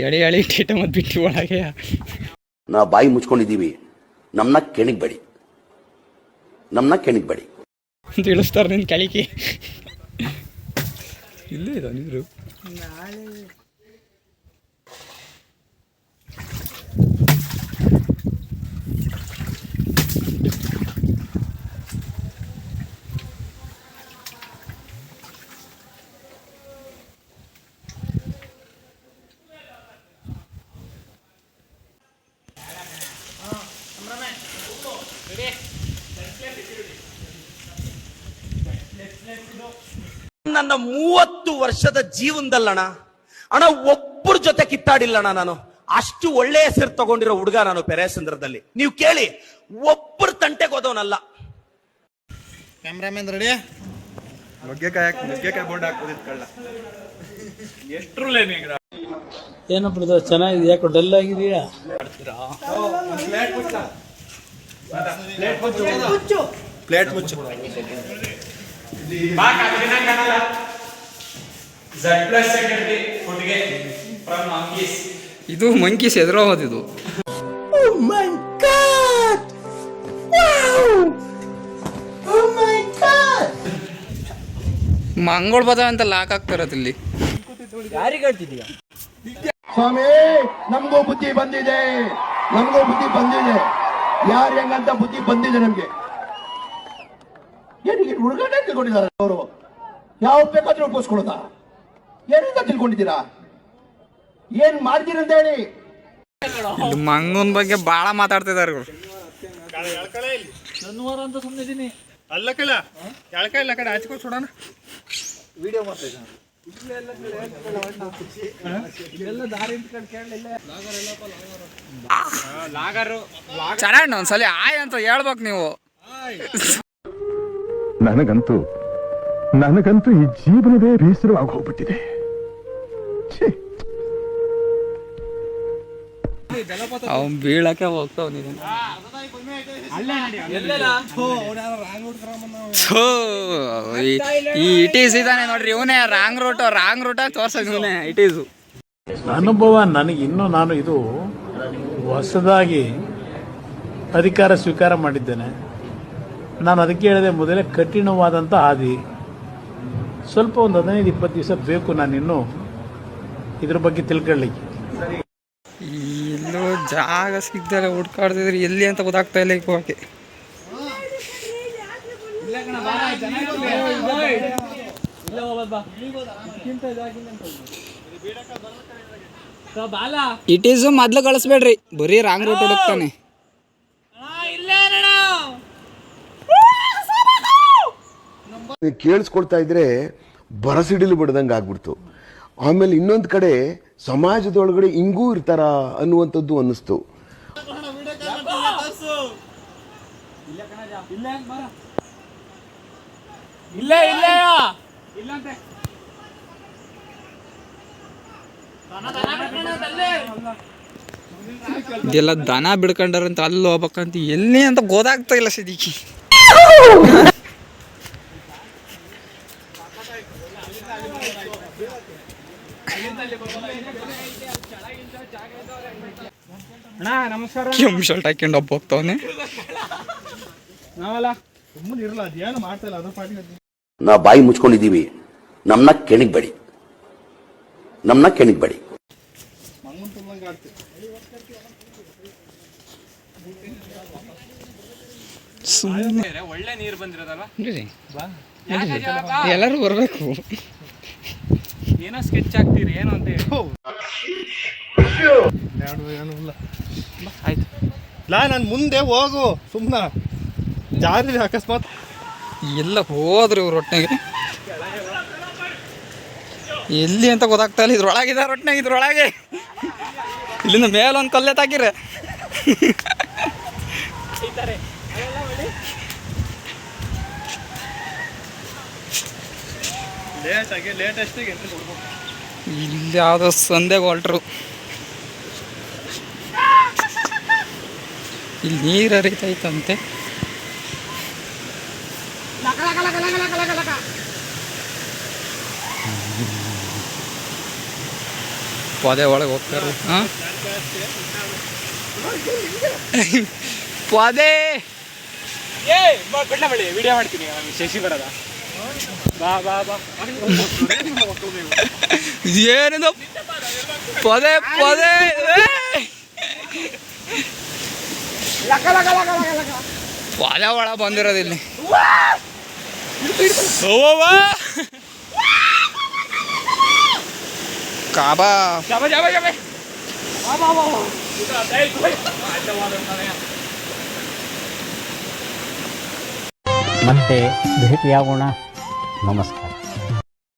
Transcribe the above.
ಎಳೆ ಎಳೆ ಟೀಟ ಮತ್ತು ಬಿಟ್ಟು ಒಳಗೆ. ನಾ ಬಾಯಿ ಮುಚ್ಕೊಂಡಿದ್ದೀವಿ. ನಮ್ಮನ್ನ ಕೆಣಗ್ಬೇಡಿ. ನಮ್ಮನ್ನ ಕೆಣಗ್ಬೇಡಿ. ಅಂತ ಇಳಿಸ್ತಾರೆ ನಿನ್ನ ಕೆಳಿಕೆ ಇಲ್ಲೇ ಇದಾವ ನೀರು ನನ್ನ ಮೂವತ್ತು ವರ್ಷದ ಜೀವನದಲ್ಲಣ್ಣ ಅಣ್ಣ ಒಬ್ಬರ ಜೊತೆ ಕಿತ್ತಾಡಿಲ್ಲಣ್ಣ ನಾನು. ಅಷ್ಟು ಒಳ್ಳೆ ಹೆಸರು ತಗೊಂಡಿರೋ ಹುಡುಗ ನಾನು ಪೆರೇಸಂದ್ರದಲ್ಲಿ ನೀವು ಕೇಳಿ ಒಬ್ಬರು ತಂಟೆಗೆ ಹೋದವನಲ್ಲ. ಕ್ಯಾಮ್ರಾಮನ್ ರೆಡಿ ನುಗ್ಗೆಕಾಯಿ ಹಾಕಿ ನುಗ್ಗೆಕಾಯಿ ಬೋರ್ಡ್ ಹಾಕೋದಿತ್ತು ಕಳ್ಳ. ಏನಪ್ಪ ಬ್ರದರ್ ಚೆನ್ನಾಗಿದೆ ಯಾಕೋ ಡಲ್ ಮುಚ್ಚು. ಪ್ಲೇಟ್ ಮುಚ್ಚು. ಇದು ಮಂಕೀಸ್ ಎದುರೋದು ಇದು. ಮಂಗೋಳ್ ಬದ ಅಂತ ಲಾಕ್ ಆಗ್ತಾರತ್ ಇಲ್ಲಿ. ಸ್ವಾಮಿ ನಮಗೂ ಬುದ್ಧಿ ಬಂದಿದೆ. ನಮಗೂ ಬುದ್ಧಿ ಬಂದಿದೆ. ಯಾರು ಹೆಂಗಂತ ಬುದ್ಧಿ ಬಂದಿದೆ ನಮ್ಗೆ? ಏನಿಗೆ ಉಳ್ಗಡೆ ತಿಳ್ಕೊಂಡಿದ್ದಾರೆ ಅವರು? ಯಾವ ಬೇಕಾದ್ರೂ ಉಪಯೋಗಿಸ್ಕೊಳ್ಳೋದ ಏನಿಂದ ತಿಳ್ಕೊಂಡಿದ್ದೀರಾ? ಏನ್ ಮಾಡ್ತೀರಂತ ಹೇಳಿ. ಇಲ್ಲಿ ಮಂಗನ್ ಬಗ್ಗೆ ಬಹಳ ಮಾತಾಡ್ತಿದ್ದಾರೆ ಇವ್ರು. ಶನಿವಾರ ಅಂತ ಅಲ್ಲ ಕಳ ಎಳ್ಕಾಯಿ ಇಲ್ಲ ಕಡೆ ಹಚ್ಕೊ ಸುಡೋಣ ಚೆನ್ನಾಗಿ ಒಂದ್ಸಲಿ ಆಯ್ ಅಂತ ಹೇಳ್ಬೇಕು ನೀವು. ನನಗಂತೂ ನನಗಂತೂ ಈ ಜೀವನವೇ ಬೇಸರವಾಗಿ ಹೋಗ್ಬಿಟ್ಟಿದೆ. ಅವನ್ ಅವ್ನ್ ಬೀಳಕ್ಕೆ ಹೋಗ್ತಾವ ನೀನು. ಥೂ, ಈ- ಈ ಇಟ್ ಈಸ್ ಇದಾನೆ ನೋಡ್ರಿ ಇವನೇ ರಾಂಗ್ ರೂಟ್ ರಾಂಗ್ ರೂಟ್ ಇವನೇ ಇಟ್ ಈಸ್ ಅನುಭವ ನನಗೆ ಇನ್ನು ನಾನು ಇದು ಹೊಸದಾಗಿ ಅಧಿಕಾರ ಸ್ವೀಕಾರ ಮಾಡಿದ್ದೇನೆ. ನಾನು ಅದಕ್ಕೆ ಹೇಳಿದೆ ಮೊದಲೇ ಕಠಿಣವಾದಂಥ ಹಾದಿ. ಸ್ವಲ್ಪ ಒಂದು ಹದಿನೈದು ಇಪ್ಪತ್ತು ದಿವಸ ಬೇಕು ನಾನು ಇನ್ನು ಇದ್ರ ಬಗ್ಗೆ ತಿಳ್ಕೊಳ್ಳಿಕ್ಕೆ ಎಲ್ಲೋ ಜಾಗ ಸಿಗ್ದಲ್ಲ ಹುಡ್ಕಾಡ್ತಿದ್ರೆ ಎಲ್ಲಿ ಅಂತ ಗೊತ್ತಾಗ್ತಾ ಇಲ್ಲ ಈಗ ಹೋಗಕ್ಕೆ ಇಟ್ ಈಸ್ ಮೊದ್ಲು ಕಳಿಸ್ಬೇಡ್ರಿ. ಬರೀ ರಾಂಗ್ ರೂಟ್ ಹುಡುಕ್ತಾನೆ. ಕೇಳಿಸ್ಕೊಳ್ತಾ ಇದ್ರೆ ಬರಸಿಡಿಲು ಬಿಡ್ದಂಗೆ ಆಗ್ಬಿಡ್ತು. ಆಮೇಲೆ ಇನ್ನೊಂದು ಕಡೆ ಸಮಾಜದೊಳಗಡೆ ಹಿಂಗೂ ಇರ್ತಾರ ಅನ್ನುವಂಥದ್ದು ಅನ್ನಿಸ್ತು. ಇದೆಲ್ಲ ದನ ಬಿಡ್ಕೊಂಡಾರಂತ ಅಲ್ಲಿ ಹೋಗ್ಬೇಕಂತ ಎಲ್ಲಿ ಅಂತ ಗೊತ್ತಾಗ್ತಾ ಇಲ್ಲ ಸದಿಕಿ ಕೆಂಪು ಶರ್ಟ್ ಹಾಕೊಂಡು ಒಬ್ಬ ಹೋಗ್ತಾವನೆ ನಾ ಇರಲ್ಲ ಅದೇನು ಮಾಡ್ತಾ ಇಲ್ಲ ಬಡಿ ಪಾಟಿಗೆ ನಾ ಬಾಯಿ ಮುಚ್ಕೊಂಡಿದ್ದೀವಿ. ನಮ್ಮನ್ನ ಕೆಣಗ್ಬೇಡಿ ನಮ್ಮನ್ನ ಕೆಣಗ್ಬೇಡಿ ಸುಮ್ಮನೆ ಎಲ್ಲರೂ ಬರಬೇಕು. ಏನೋ ಸ್ಕೆಚ್ ಹಾಕ್ತೀರಿ ಏನು ಅಂತ ಹೇಳಿ. ಆಯ್ತು. ಲಾ ನಾನು ಮುಂದೆ ಹೋಗು. ಸುಮ್ಮನ ಜಾರಿ ಅಕಸ್ಮಾತ್. ಎಲ್ಲ ಹೋದ್ರು ಇವ್ರ ಒಟ್ಟಿಗೆ. ಎಲ್ಲಿ ಅಂತ ಗೊತ್ತಾಗ್ತಾ ಇಲ್ಲ ಇದ್ರೊಳಗಿದ ಒಟ್ಟಿನಾಗ ಇದ್ರೊಳಗೆ. ಇಲ್ಲಿಂದ ಮೇಲೊಂದು ಕಲ್ಲೆ ತಾಕಿರೆ ಇಲ್ಲಿ ಯಾವುದೋ ಸಂದೆಗೆ ಹೊಲ್ಟ್ರು. ಇಲ್ಲಿ ನೀರು ಹರಿತೈತಂತೆ ಪೊದೆ ಒಳಗೆ ಹೋಗ್ತಾರೆ ಹಾಂ ಪೊದೆ ವಿಡಿಯೋ ಮಾಡ್ತೀನಿ ಶಶಿ ಬರದ ಬಾ ಬಾ ಬಾ ಏನಿದು ಪೊದೆ ಪೊದೆ ಪೊದೆ ಒಳ ಬಂದಿರೋದು ಇಲ್ಲಿ! ಕಾಬಾ. ಮತ್ತೆ ಭೇಟಿಯಾಗೋಣ. ನಮಸ್ಕಾರ.